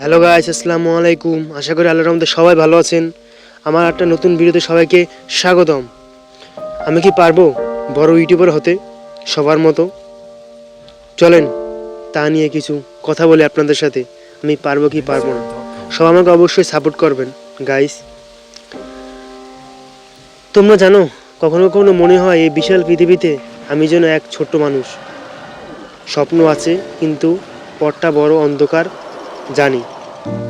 Hello guys আসসালামু আলাইকুম। আশা করি আল্লাহর রহমতে সবাই ভালো আছেন। আমার একটা নতুন ভিডিওতে সবাইকে স্বাগতম। আমি কি পারব বড় ইউটিউবার হতে? সবার মতো। চলেন, তা নিয়ে কিছু কথা বলি আপনাদের সাথে। আমি পারব কি পারব না। সব আমাকে অবশ্যই সাপোর্ট করবেন। গাইস তোমরা জানো, কখনো কখনো মনে হয় এই বিশাল পৃথিবীতে আমি যেন এক ছোট্ট মানুষ। স্বপ্ন আছে, কিন্তু পথটা বড় অন্ধকার। জানি।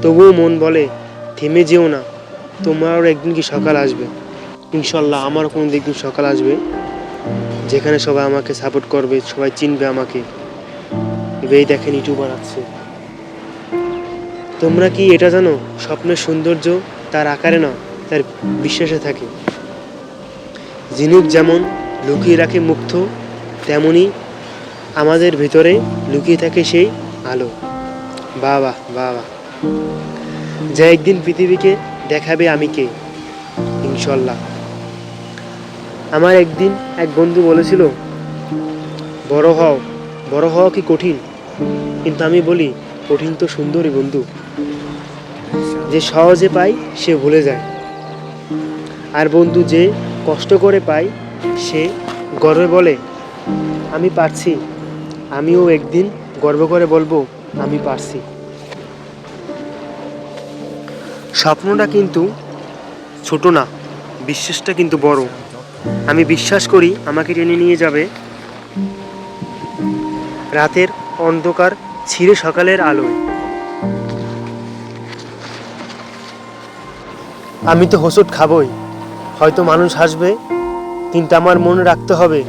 তবুও মন বলে, থেমে যেও না। তোমারও একদিন কি সকাল আসবে? ইনশাল্লাহ আমারও কোনো একদিন সকাল আসবে, যেখানে সবাই আমাকে সাপোর্ট করবে, সবাই চিনবে আমাকে। এই দেখেন ইউটিউবার আছে তোমরা কি এটা জানো? স্বপ্নের সৌন্দর্য তার আকারে না, তার বিশ্বাসে থাকে। ঝিনুক যেমন লুকিয়ে রাখে মুগ্ধ, তেমনি আমাদের ভিতরে লুকিয়ে থাকে সেই আলো। বাবা বাবা। যা একদিন পৃথিবীকে দেখাবে আমি কে? ইনশাল্লাহ। আমার একদিন এক বন্ধু বলেছিল, বড় হও, বড় হওয়া কি কঠিন? কিন্তু আমি বলি, কঠিন তো সুন্দরই বন্ধু। যে সহজে পাই সে ভুলে যায়। আর বন্ধু যে কষ্ট করে পায়, সে গর্বে বলে। আমি পারছি। আমিও একদিন গর্ব করে বলব আমি পারছি। স্বপ্নটা কিন্তু ছোট না, বিশ্বাসটা কিন্তু বড়। আমি বিশ্বাস করি আমাকে টেনে নিয়ে যাবে। রাতের অন্ধকার ছিঁড়ে সকালের আলোয়। আমি তো হোসট খাবই। হয়তো মানুষ হাসবে। কিন্তু আমার মনে রাখতে হবে।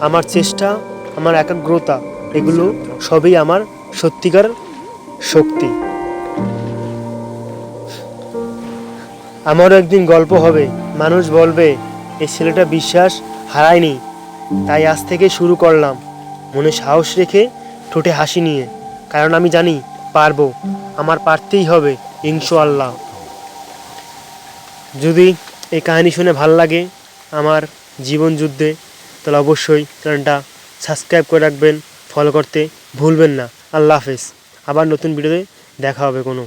আমার চেষ্টা, আমার একাগ্রতা, এগুলো সবই আমার সত্যিকার শক্তি। আমারও একদিন গল্প হবে, মানুষ বলবে, এই ছেলেটা বিশ্বাস হারায়নি, তাই আজ থেকে শুরু করলাম। মনে সাহস রেখে ঠোঁটে হাসি নিয়ে, কারণ আমি জানি, পারব, আমার পারতেই হবে, ইনশাআল্লাহ। যদি এই কাহিনী শুনে ভালো লাগে আমার জীবন যুদ্ধে, তাহলে অবশ্যই চ্যানেলটা সাবস্ক্রাইব করে রাখবেন, ফলো করতে ভুলবেন না। আল্লাহ হাফেজ। আবার নতুন ভিডিওতে দেখা হবে কোনো।